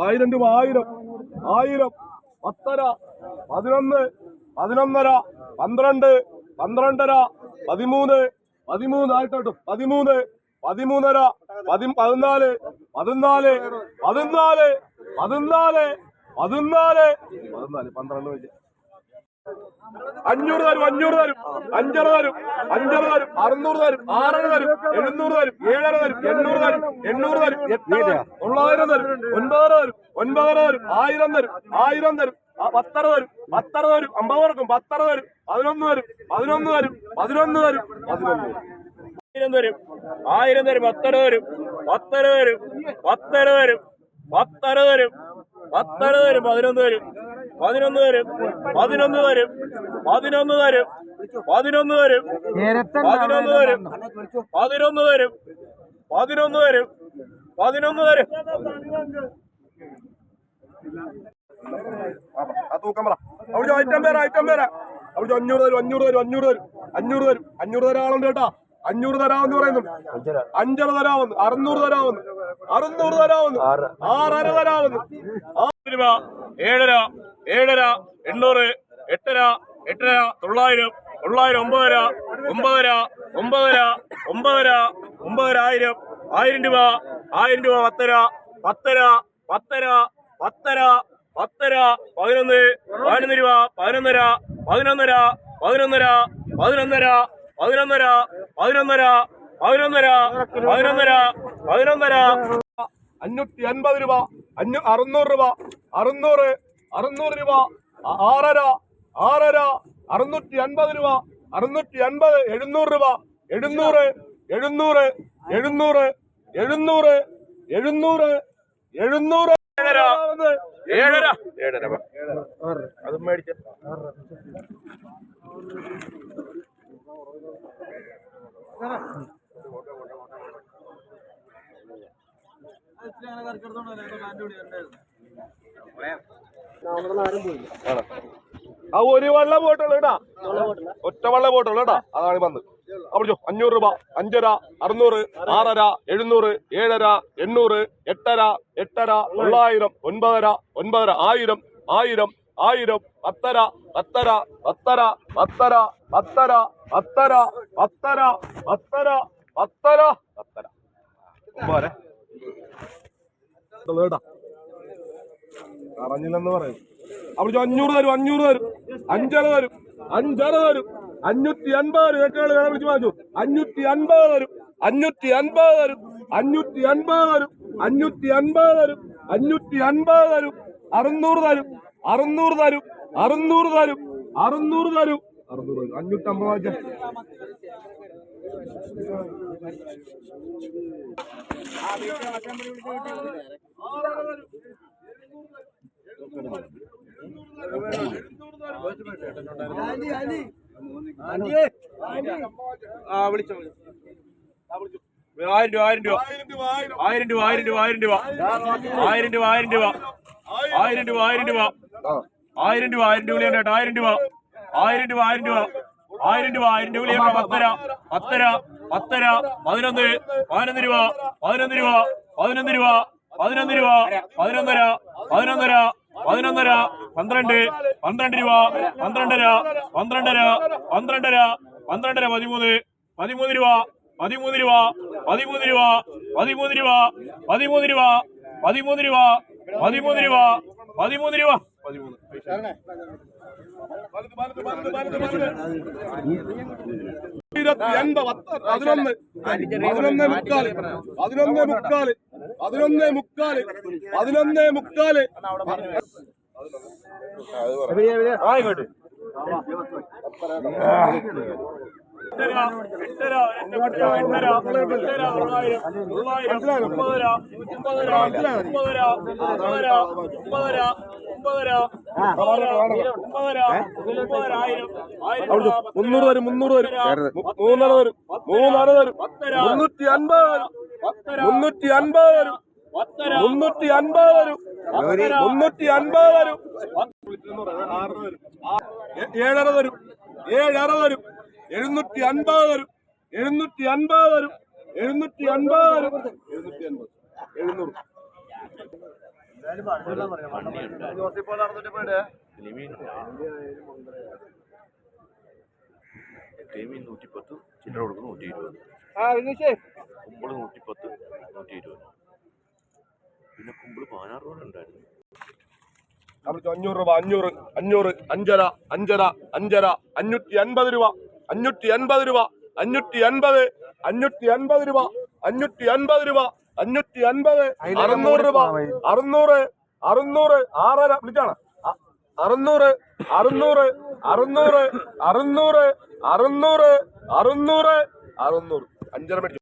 ആയിരം രൂപ ആയിരം ആയിരം പത്തര പതിനൊന്ന് പതിനൊന്നര പന്ത്രണ്ട് പന്ത്രണ്ടര പതിമൂന്ന് പതിമൂന്ന് ആയിട്ടോട്ടും പതിമൂന്ന് പതിമൂന്നര പതി പതിനാല് പതിനാല് പതിനാല് പതിനാല് പതിനാല് പതിനാല് പന്ത്രണ്ട് വെച്ച് അഞ്ഞൂറ് തരും അഞ്ഞൂറ് തരും അഞ്ചര തരും അഞ്ചര തരും അറുന്നൂറ് തരും ആറര തരും എഴുന്നൂറ് തരും ഏഴര തരും എണ്ണൂറ് തരും എണ്ണൂറ് തരും എട്ടര തരും തൊള്ളായിരം തരും ഒൻപതര തരും ഒൻപതര തരും ആയിരം തരും ആയിരം തരും പത്തര തരും പത്തര തരും അമ്പത് കൊടുക്കും പത്തര തരും പതിനൊന്ന് തരും പതിനൊന്ന് തരും പതിനൊന്ന് തരും പതിനൊന്ന് ആയിരം തരും ആയിരം തരും പത്തര തരും പത്തര തരും പത്തര തരും പത്തര തരും പത്തര തരും പതിനൊന്ന് തരും പതിനൊന്ന് തരും പതിനൊന്ന് തരും പതിനൊന്ന് തരും പതിനൊന്ന് തരും പതിനൊന്ന് തരും പതിനൊന്ന് തരും പതിനൊന്ന് തരും പതിനൊന്ന് തരും ആ തൂക്കം പറ. അവിടെ ഐറ്റം പേരാ ഐറ്റം പേരാ. അവിടെ അഞ്ഞൂറ് തരും അഞ്ഞൂറ് തരും അഞ്ഞൂറ് തരും അഞ്ഞൂറ് തരും. അഞ്ഞൂറ് തരാളുണ്ട് കേട്ടാ. അഞ്ഞൂറ് തരാമെന്ന് പറയുന്നുണ്ട് അഞ്ചര തരാമെന്ന് അറുന്നൂറ് തരാമെന്ന് അറുന്നൂറ് തരാമെന്ന് ആറര തരാമെന്ന്. ആറ് രൂപ ഏഴര ഏഴര എണ്ണൂറ് എട്ടര എട്ടര തൊള്ളായിരം തൊള്ളായിരം ഒമ്പതര ഒമ്പതര ഒമ്പതര ഒമ്പതര ഒമ്പതര ആയിരം ആയിരം രൂപ ആയിരം രൂപ പത്തര പത്തര പത്തര പത്തര പത്തര പതിനൊന്ന് പതിനൊന്ന് രൂപ പതിനൊന്നര പതിനൊന്നര പതിനൊന്നര പതിനൊന്നര പതിനൊന്നര പതിനൊന്നര പതിനൊന്നര പതിനൊന്നര പതിനൊന്നര അഞ്ഞൂറ്റി അൻപത് രൂപ അഞ്ഞൂ അറുന്നൂറ് രൂപ അറുന്നൂറ് അറുന്നൂറ് രൂപ ആറര ആറര അറുന്നൂറ്റി അൻപത് രൂപ അറുന്നൂറ്റി അൻപത് എഴുന്നൂറ് രൂപ എഴുന്നൂറ് എഴുന്നൂറ് എഴുന്നൂറ് എഴുന്നൂറ് എഴുന്നൂറ് എഴുന്നൂറ്. ഏഴര ഏഴര. ഏഴര അത് മേടിച്ച. ആ ഒരു വള്ള പോട്ടുള്ളൂ കേട്ടാ ഒറ്റ വള്ള പോട്ടുള്ളൂ കേട്ടാ അതാണ് വന്ന്. അപ്പൊ അഞ്ഞൂറ് രൂപ. അഞ്ചര അറുന്നൂറ് ആറര എഴുന്നൂറ് ഏഴര എണ്ണൂറ് എട്ടര എട്ടര തൊള്ളായിരം ഒൻപതര ഒൻപതര ആയിരം ആയിരം ആയിരം പത്തര പത്തര പത്തര പത്തര പത്തര പത്തര പത്തര പത്തര പത്തര പത്തര. പോരെ. കേട്ടാ അറിഞ്ഞില്ലെന്ന് പറയും. അവിടെ അഞ്ഞൂറ് തരും അഞ്ഞൂറ് തരും അഞ്ചര തരും അഞ്ചര തരും അഞ്ഞൂറ്റി അൻപത് ഏറ്റവും വേണം വിളിച്ച് വാങ്ങിച്ചു? അഞ്ഞൂറ്റി അൻപത് തരും അഞ്ഞൂറ്റി അൻപത് തരും അഞ്ഞൂറ്റി അൻപത് തരും അഞ്ഞൂറ്റി അൻപത് തരും അഞ്ഞൂറ്റി അൻപത് തരും അറുന്നൂറ് തരും അറുന്നൂറ് തരും അറുന്നൂറ് തരും അറുന്നൂറ് തരും അറുന്നൂറ് തരും. അഞ്ഞൂറ്റി അമ്പത് വാങ്ങിച്ച. ആ വിളിച്ചോ ആയിരം രൂപ ആയിരം രൂപ. ആയിരം രൂപ ആയിരം രൂപ ആയിരം രൂപ. ആയിരം രൂപ ആയിരം രൂപ. ആയിരം രൂപ ആയിരം രൂപ. ആയിരം രൂപ ആയിരം രൂപ ചേട്ടാ ആയിരം രൂപ. ആയിരം രൂപ ആയിരം രൂപ. ആയിരം രൂപ ആയിരം രൂപ ചേട്ടാ പത്തര പത്തര പത്തര പതിനൊന്ന് പതിനൊന്ന് രൂപ പതിനൊന്ന് രൂപ പതിനൊന്ന് രൂപ പതിനൊന്ന് രൂപ പതിനൊന്നര പതിനൊന്നര പതിനൊന്നര പന്ത്രണ്ട് പന്ത്രണ്ട് രൂപ പന്ത്രണ്ടര പന്ത്രണ്ടര പന്ത്രണ്ടര പന്ത്രണ്ടര പതിമൂന്ന് പതിമൂന്ന് രൂപ പതിമൂന്ന് രൂപ പതിമൂന്ന് രൂപ പതിമൂന്ന് രൂപ പതിമൂന്ന് രൂപ പതിമൂന്ന് രൂപ പതിമൂന്ന് രൂപ പതിമൂന്ന് രൂപ. പതിമൂന്ന് ഇരുപത്തി എൺപത് പതിനൊന്ന് പതിനൊന്ന് മുക്കാൽ പതിനൊന്ന് മുക്കാൽ. പതിനൊന്നേ മുക്കാൽ പതിനൊന്നേ മുക്കാൽ മുന്നൂറ് വരും മുന്നൂറ് വരും. മൂന്നര വരും. മൂന്നര വരും. മുന്നൂറ്റി അൻപത് മുന്നൂറ്റി അൻപത് വരും. മുന്നൂറ്റി അൻപത് വരും. മുന്നൂറ്റി അൻപത് വരും. ഏഴര വരും. ഏഴര വരും. എഴുന്നൂറ്റി അൻപത് വരും. എഴുന്നൂറ്റി അൻപത് വരും. എഴുന്നൂറ്റി അൻപത് വരും എഴുന്നൂറ്റി അൻപത് എഴുന്നൂറ് ടീമിൽ നൂറ്റിപ്പത്ത് ചില്ലറ കൊടുക്കുന്നു നൂറ്റി ഇരുപത്. കുമ്പിൾ നൂറ്റിപ്പത്ത് നൂറ്റി ഇരുപത് പിന്നെ കുമ്പിൾ പതിനാറ് രൂപ ഉണ്ടായിരുന്നു. അഞ്ഞൂറ് രൂപ അഞ്ഞൂറ് അഞ്ഞൂറ് അഞ്ചര അഞ്ചര അഞ്ചര അഞ്ഞൂറ്റി അൻപത് രൂപ അഞ്ഞൂറ്റി അൻപത് രൂപ അഞ്ഞൂറ്റി അൻപത് അഞ്ഞൂറ്റി അൻപത് രൂപ അഞ്ഞൂറ്റി അൻപത് രൂപ അഞ്ഞൂറ്റി അൻപത് അറുന്നൂറ് രൂപ അറുന്നൂറ് അറുന്നൂറ് ആറര വിളിച്ചാണ്? അറുന്നൂറ് അറുന്നൂറ് അറുന്നൂറ് അറുന്നൂറ് അറുന്നൂറ് അറുന്നൂറ് അറുന്നൂറ്. അഞ്ചര മേടിച്ചു